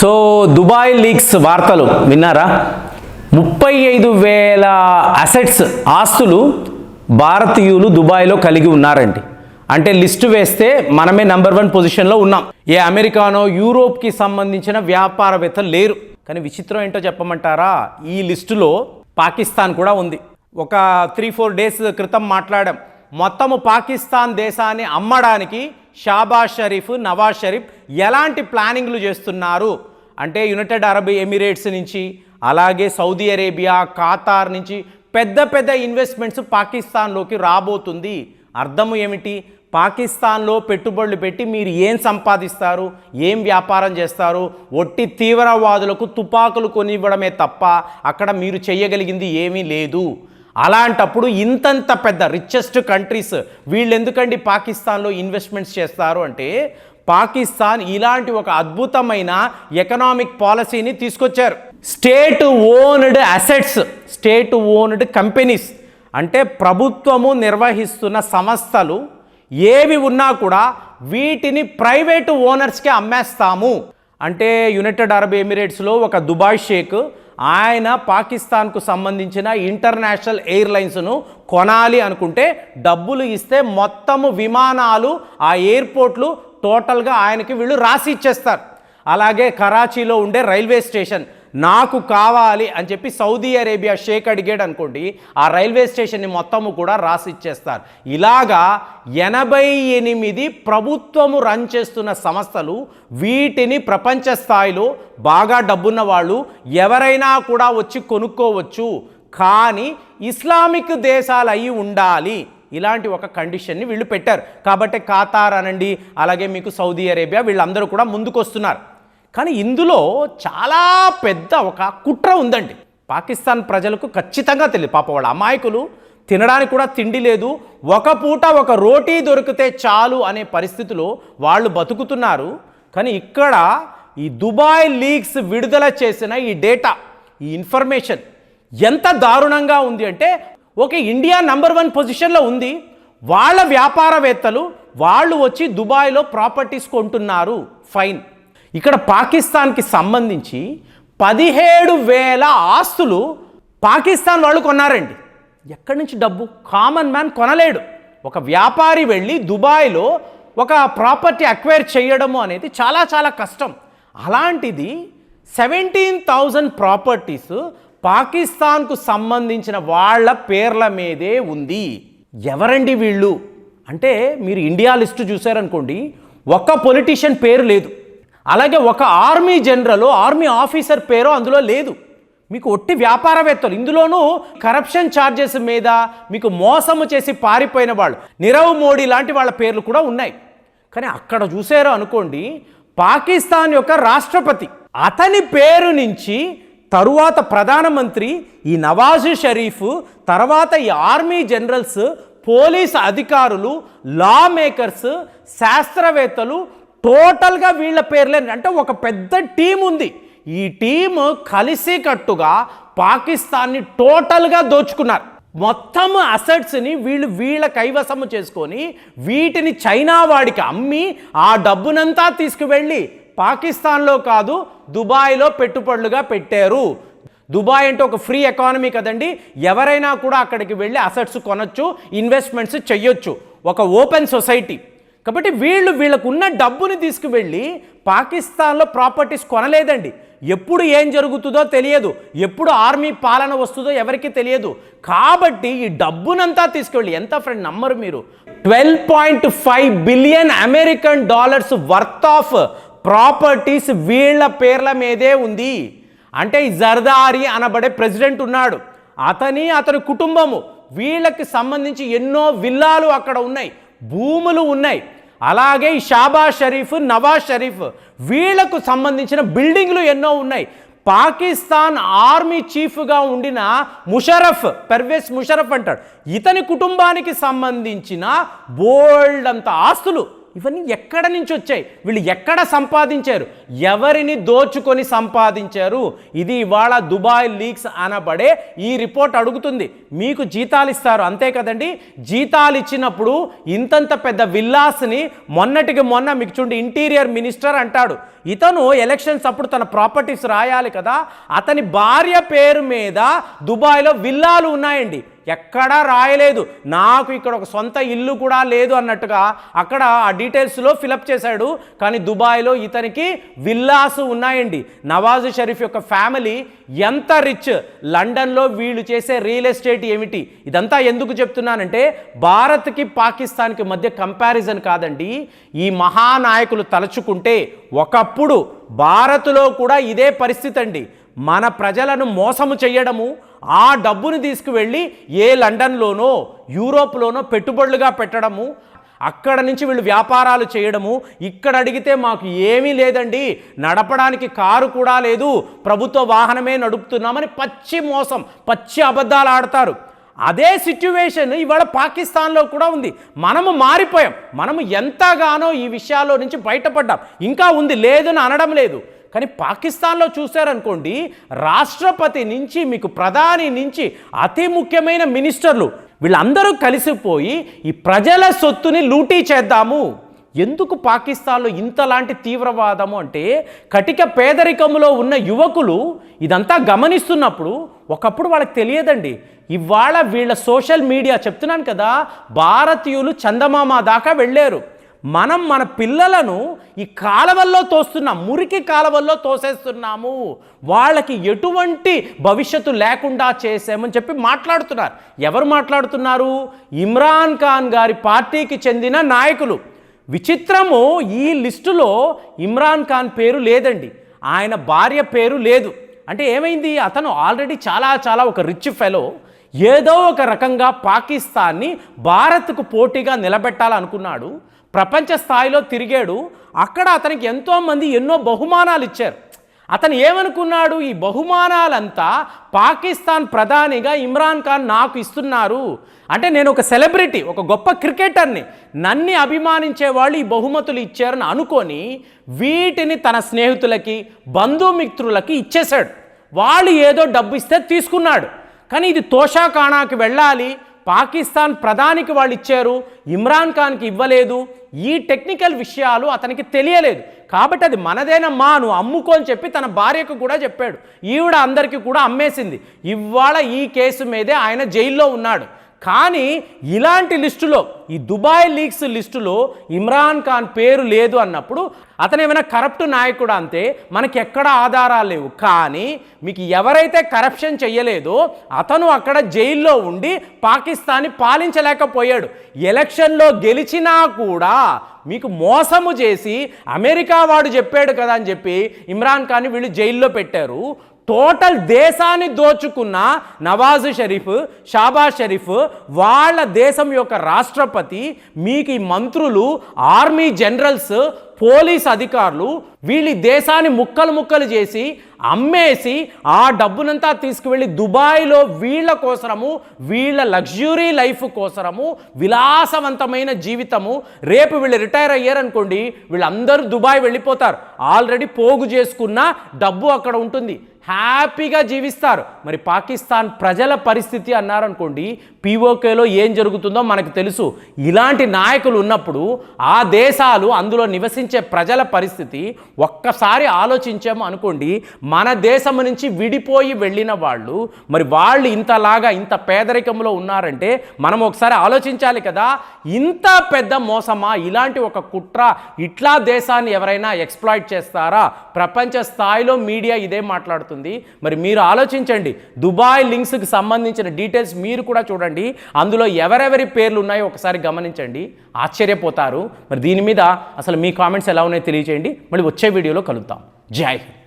So Dubai leagues వార్తలు విన్నారా? ముప్పై ఐదు వేల అసెట్స్ ఆస్తులు భారతీయులు దుబాయ్లో కలిగి ఉన్నారండి. అంటే లిస్టు వేస్తే మనమే నంబర్ వన్ పొజిషన్లో ఉన్నాం. ఏ అమెరికానో యూరోప్కి సంబంధించిన వ్యాపారవేత్తలు లేరు. కానీ విచిత్రం ఏంటో చెప్పమంటారా? ఈ లిస్టులో పాకిస్తాన్ కూడా ఉంది. ఒక త్రీ ఫోర్ డేస్ క్రితం మాట్లాడాం. మొత్తము పాకిస్తాన్ దేశాన్ని అమ్మడానికి షాబాజ్ షరీఫ్ నవాజ్ షరీఫ్ ఎలాంటి ప్లానింగ్లు చేస్తున్నారు? అంటే యునైటెడ్ అరబ్ ఎమిరేట్స్ నుంచి అలాగే సౌదీ అరేబియా ఖాతార్ నుంచి పెద్ద పెద్ద ఇన్వెస్ట్మెంట్స్ పాకిస్తాన్లోకి రాబోతుంది. అర్థం ఏమిటి? పాకిస్తాన్లో పెట్టుబడులు పెట్టి మీరు ఏం సంపాదిస్తారు? ఏం వ్యాపారం చేస్తారు? ఒట్టి తీవ్రవాదులకు తుపాకులు కొనివ్వడమే తప్ప అక్కడ మీరు చేయగలిగింది ఏమీ లేదు. అలాంటప్పుడు ఇంతంత పెద్ద రిచెస్ట్ కంట్రీస్ వీళ్ళు ఎందుకండి పాకిస్తాన్లో ఇన్వెస్ట్మెంట్స్ చేస్తారు అంటే పాకిస్తాన్ ఇలాంటి ఒక అద్భుతమైన ఎకనామిక్ పాలసీని తీసుకొచ్చారు. State owned assets state owned companies అంటే ప్రభుత్వము నిర్వహిస్తున్న సంస్థలు ఏవి ఉన్నా కూడా వీటిని ప్రైవేటు ఓనర్స్కి అమ్మేస్తాము. అంటే యునైటెడ్ అరబ్ ఎమిరేట్స్లో ఒక దుబాయ్ షేక్ ఆయన పాకిస్తాన్కు సంబంధించిన ఇంటర్నేషనల్ ఎయిర్లైన్స్ను కొనాలి అనుకుంటే డబ్బులు ఇస్తే మొత్తము విమానాలు ఆ ఎయిర్పోర్ట్లు టోటల్గా ఆయనకి వీళ్ళు రాసి ఇచ్చేస్తారు. అలాగే కరాచీలో ఉండే రైల్వే స్టేషన్ నాకు కావాలి అని చెప్పి సౌదీ అరేబియా షేక్ అడిగాడు అనుకోండి ఆ రైల్వే స్టేషన్ని మొత్తము కూడా రాసి ఇచ్చేస్తారు. ఇలాగా ఎనభై ఎనిమిది ప్రభుత్వము రన్ చేస్తున్న సంస్థలు వీటిని ప్రపంచ స్థాయిలో బాగా డబ్బున్న వాళ్ళు ఎవరైనా కూడా వచ్చి కొనుక్కోవచ్చు. కానీ ఇస్లామిక్ దేశాలు అయి ఉండాలి. ఇలాంటి ఒక కండిషన్ని వీళ్ళు పెట్టారు. కాబట్టి ఖాతార్ అనండి అలాగే మీకు సౌదీ అరేబియా వీళ్ళందరూ కూడా ముందుకొస్తున్నారు. కానీ ఇందులో చాలా పెద్ద ఒక కుట్ర ఉందండి. పాకిస్తాన్ ప్రజలకు ఖచ్చితంగా తెలియదు. పాప వాళ్ళ అమాయకులు తినడానికి కూడా తిండి లేదు. ఒక పూట ఒక రోటీ దొరికితే చాలు అనే పరిస్థితిలో వాళ్ళు బతుకుతున్నారు. కానీ ఇక్కడ ఈ దుబాయ్ లీగ్స్ విడుదల చేసిన ఈ డేటా ఈ ఇన్ఫర్మేషన్ ఎంత దారుణంగా ఉంది అంటే ఓకే ఇండియా నంబర్ వన్ పొజిషన్లో ఉంది. వాళ్ళ వ్యాపారవేత్తలు వాళ్ళు వచ్చి దుబాయ్లో ప్రాపర్టీస్ కొంటున్నారు. ఫైన్ ఇక్కడ పాకిస్తాన్కి సంబంధించి పదిహేడు వేల ఆస్తులు పాకిస్తాన్ వాళ్ళు కొన్నారండి. ఎక్కడి నుంచి డబ్బు? కామన్ మ్యాన్ కొనలేడు. ఒక వ్యాపారి వెళ్ళి దుబాయ్లో ఒక ప్రాపర్టీ అక్వైర్ చేయడము అనేది చాలా చాలా కష్టం. అలాంటిది సెవెంటీన్ థౌజండ్ ప్రాపర్టీస్ పాకిస్తాన్కు సంబంధించిన వాళ్ళ పేర్ల మీదే ఉంది. ఎవరండి వీళ్ళు? అంటే మీరు ఇండియా లిస్టు చూసారనుకోండి ఒక పొలిటీషియన్ పేరు లేదు. అలాగే ఒక ఆర్మీ జనరల్ ఆర్మీ ఆఫీసర్ పేరు అందులో లేదు. మీకు ఒట్టి వ్యాపారవేత్తలు ఇందులోనూ కరప్షన్ ఛార్జెస్ మీద మీకు మోసము చేసి పారిపోయిన వాళ్ళు నీరవ్ మోడీ లాంటి వాళ్ళ పేర్లు కూడా ఉన్నాయి. కానీ అక్కడ చూసారో అనుకోండి పాకిస్తాన్ యొక్క రాష్ట్రపతి అతని పేరు నుంచి తరువాత ప్రధానమంత్రి ఈ నవాజ్ షరీఫ్ తర్వాత ఈ ఆర్మీ జనరల్స్ పోలీస్ అధికారులు లా మేకర్స్ శాస్త్రవేత్తలు టోటల్గా వీళ్ళ పేర్లే. అంటే ఒక పెద్ద టీం ఉంది. ఈ టీం కలిసి కట్టుగా పాకిస్తాన్ని టోటల్గా దోచుకున్నారు. మొత్తం అసెట్స్ని వీళ్ళు వీళ్ళ కైవసము చేసుకొని వీటిని చైనా వాడికి అమ్మి ఆ డబ్బునంతా తీసుకువెళ్ళి పాకిస్తాన్లో కాదు దుబాయ్లో పెట్టుబడులుగా పెట్టారు. దుబాయ్ అంటే ఒక ఫ్రీ ఎకానమీ కదండి. ఎవరైనా కూడా అక్కడికి వెళ్ళి అసెట్స్ కొనొచ్చు ఇన్వెస్ట్మెంట్స్ చెయ్యొచ్చు. ఒక ఓపెన్ సొసైటీ. కాబట్టి వీళ్ళు వీళ్ళకు ఉన్న డబ్బుని తీసుకువెళ్ళి పాకిస్తాన్లో ప్రాపర్టీస్ కొనలేదండి. ఎప్పుడు ఏం జరుగుతుందో తెలియదు. ఎప్పుడు ఆర్మీ పాలన వస్తుందో ఎవరికి తెలియదు. కాబట్టి ఈ డబ్బునంతా తీసుకెళ్ళి ఎంత ఫ్రెండ్ నమ్మరు మీరు? Twelve point five billion American dollars worth of properties వీళ్ళ పేర్ల మీదే ఉంది. అంటే ఈ జర్దారి అనబడే ప్రెసిడెంట్ ఉన్నాడు. అతని అతని కుటుంబము వీళ్ళకి సంబంధించి ఎన్నో విల్లాలు అక్కడ ఉన్నాయి. భూములు ఉన్నాయి. అలాగే ఈ షరీఫ్ నవాజ్ షరీఫ్ వీళ్ళకు సంబంధించిన బిల్డింగ్లు ఎన్నో ఉన్నాయి. పాకిస్తాన్ ఆర్మీ చీఫ్గా ఉండిన ముషరఫ్ పర్వేస్ ముషరఫ్ అంటాడు. ఇతని కుటుంబానికి సంబంధించిన బోల్డ్ అంత ఆస్తులు ఇవన్నీ ఎక్కడ నుంచి వచ్చాయి? వీళ్ళు ఎక్కడ సంపాదించారు? ఎవరిని దోచుకొని సంపాదించారు? ఇది ఇవాళ దుబాయ్ లీక్స్ అనబడే ఈ రిపోర్ట్ అడుగుతుంది. మీకు జీతాలు ఇస్తారు అంతే కదండి? జీతాలు ఇచ్చినప్పుడు ఇంతంత పెద్ద విల్లాస్ని మొన్నటికి మొన్న మీకు చూడండి ఇంటీరియర్ మినిస్టర్ అంటాడు. ఇతను ఎలక్షన్స్ అప్పుడు తన ప్రాపర్టీస్ రాయాలి కదా? అతని భార్య పేరు మీద దుబాయ్లో విల్లాలు ఉన్నాయండి. ఎక్కడా రాయలేదు. నాకు ఇక్కడ ఒక సొంత ఇల్లు కూడా లేదు అన్నట్టుగా అక్కడ ఆ డీటెయిల్స్లో ఫిలప్ చేశాడు. కానీ దుబాయ్లో ఇతనికి విల్లాసు ఉన్నాయండి. నవాజ్ షరీఫ్ యొక్క ఫ్యామిలీ ఎంత రిచ్ లండన్లో వీళ్ళు చేసే రియల్ ఎస్టేట్ ఏమిటి? ఇదంతా ఎందుకు చెప్తున్నానంటే భారత్కి పాకిస్తాన్కి మధ్య కంపారిజన్ కాదండి. ఈ మహానాయకులు తలుచుకుంటే ఒకప్పుడు భారత్లో కూడా ఇదే పరిస్థితి అండి మన ప్రజలను మోసము చేయడము ఆ డబ్బును తీసుకువెళ్ళి ఏ లండన్లోనో యూరోప్లోనో పెట్టుబడులుగా పెట్టడము అక్కడ నుంచి వీళ్ళు వ్యాపారాలు చేయడము ఇక్కడ అడిగితే మాకు ఏమీ లేదండి. నడపడానికి కారు కూడా లేదు. ప్రభుత్వ వాహనమే నడుపుతున్నామని పచ్చి మోసం పచ్చి అబద్ధాలు ఆడతారు. అదే సిచ్యువేషన్ ఇవాళ పాకిస్తాన్లో కూడా ఉంది. మనము మారిపోయాం. మనము ఎంతగానో ఈ విషయాల్లో నుంచి బయటపడ్డాం. ఇంకా ఉంది లేదని అనడం లేదు. కానీ పాకిస్తాన్లో చూశారనుకోండి రాష్ట్రపతి నుంచి మీకు ప్రధాని నుంచి అతి ముఖ్యమైన మినిస్టర్లు వీళ్ళందరూ కలిసిపోయి ఈ ప్రజల సొత్తుని లూటీ చేద్దాము. ఎందుకు పాకిస్తాన్లో ఇంతలాంటి తీవ్రవాదము అంటే కటిక పేదరికంలో ఉన్న యువకులు ఇదంతా గమనిస్తున్నప్పుడు ఒకప్పుడు వాళ్ళకి తెలియదండి. ఇవాళ వీళ్ళ సోషల్ మీడియా చెప్తున్నాను కదా భారతీయులు చందమామ దాకా వెళ్ళారు. మనం మన పిల్లలను ఈ కాలవల్లో తోస్తున్నాం మురికి కాలవల్లో తోసేస్తున్నాము. వాళ్ళకి ఎటువంటి భవిష్యత్తు లేకుండా చేసామని చెప్పి మాట్లాడుతున్నారు. ఎవరు మాట్లాడుతున్నారు? ఇమ్రాన్ ఖాన్ గారి పార్టీకి చెందిన నాయకులు. విచిత్రము ఈ లిస్టులో ఇమ్రాన్ ఖాన్ పేరు లేదండి. ఆయన భార్య పేరు లేదు. అంటే ఏమైంది? అతను ఆల్రెడీ చాలా చాలా ఒక రిచ్ ఫెలో ఏదో ఒక రకంగా పాకిస్తాన్ని భారత్కు పోటీగా నిలబెట్టాలనుకున్నాడు. ప్రపంచ స్థాయిలో తిరిగాడు. అక్కడ అతనికి ఎంతోమంది ఎన్నో బహుమానాలు ఇచ్చారు. అతను ఏమనుకున్నాడు? ఈ బహుమానాలంతా పాకిస్తాన్ ప్రధానిగా ఇమ్రాన్ ఖాన్ నాకు ఇస్తున్నారు. అంటే నేను ఒక సెలబ్రిటీ ఒక గొప్ప క్రికెటర్ని నన్ని అభిమానించే వాళ్ళు ఈ బహుమతులు ఇచ్చారని అనుకొని వీటిని తన స్నేహితులకి బంధుమిత్రులకి ఇచ్చేశాడు. వాళ్ళు ఏదో డబ్బు ఇస్తే తీసుకున్నాడు. కానీ ఇది తోషాఖానాకి వెళ్ళాలి పాకిస్తాన్ ప్రధానికి వాళ్ళు ఇచ్చారు ఇమ్రాన్ ఖాన్కి ఇవ్వలేదు ఈ టెక్నికల్ విషయాలు అతనికి తెలియలేదు. కాబట్టి అది మనదేనమ్మా నువ్వు అమ్ముకో అని చెప్పి తన భార్యకు కూడా చెప్పాడు. ఈవిడ అందరికీ కూడా అమ్మేసింది. ఇవాళ ఈ కేసు మీదే ఆయన జైల్లో ఉన్నాడు. కానీ ఇలాంటి లిస్టులో ఈ దుబాయ్ లీగ్స్ లిస్టులో ఇమ్రాన్ ఖాన్ పేరు లేదు అన్నప్పుడు అతను ఏమైనా కరప్ట్ నాయకుడు అంతే మనకి ఎక్కడ ఆధారాలు లేవు. కానీ మీకు ఎవరైతే కరప్షన్ చెయ్యలేదో అతను అక్కడ జైల్లో ఉండి పాకిస్తాన్ని పాలించలేకపోయాడు. ఎలక్షన్లో గెలిచినా కూడా మీకు మోసము చేసి అమెరికా వాడు చెప్పాడు కదా అని చెప్పి ఇమ్రాన్ ఖాన్ వీళ్ళు జైల్లో పెట్టారు. టోటల్ దేశాన్ని దోచుకున్న నవాజ్ షరీఫ్ షాబాజ్ షరీఫ్ వాళ్ళ దేశం యొక్క రాష్ట్రపతి మీకు ఈ మంత్రులు ఆర్మీ జనరల్స్ పోలీస్ అధికారులు వీళ్ళ దేశాన్ని ముక్కలు ముక్కలు చేసి అమ్మేసి ఆ డబ్బునంతా తీసుకువెళ్ళి దుబాయ్లో వీళ్ళ కోసరము వీళ్ళ లగ్జరీ లైఫ్ కోసరము విలాసవంతమైన జీవితము రేపు వీళ్ళు రిటైర్ అయ్యారనుకోండి వీళ్ళందరూ దుబాయ్ వెళ్ళిపోతారు. ఆల్రెడీ పోగు చేసుకున్న డబ్బు అక్కడ ఉంటుంది. హ్యాపీగా జీవిస్తారు. మరి పాకిస్తాన్ ప్రజల పరిస్థితి అన్నారనుకోండి పీఓకేలో ఏం జరుగుతుందో మనకు తెలుసు. ఇలాంటి నాయకులు ఉన్నప్పుడు ఆ దేశాలు అందులో నివసించే ప్రజల పరిస్థితి ఒక్కసారి ఆలోచించాము అనుకోండి మన దేశం నుంచి విడిపోయి వెళ్ళిన వాళ్ళు మరి వాళ్ళు ఇంతలాగా ఇంత పేదరికంలో ఉన్నారంటే మనం ఒకసారి ఆలోచించాలి కదా. ఇంత పెద్ద మోసమా? ఇలాంటి ఒక కుట్ర ఇట్లా దేశాన్ని ఎవరైనా ఎక్స్ప్లాయిట్ చేస్తారా? ప్రపంచ స్థాయిలో మీడియా ఇదే మాట్లాడుతుంది. మరి మీరు ఆలోచించండి. దుబాయ్ లింక్స్కి సంబంధించిన డీటెయిల్స్ మీరు కూడా చూడండి. అందులో ఎవరెవరి పేర్లు ఉన్నాయో ఒకసారి గమనించండి. ఆశ్చర్యపోతారు. మరి దీని మీద అసలు మీ కామెంట్స్ ఎలా ఉన్నాయో తెలియజేయండి మళ్ళీ వచ్చే వీడియోలో కలుద్దాం. జై హింద్.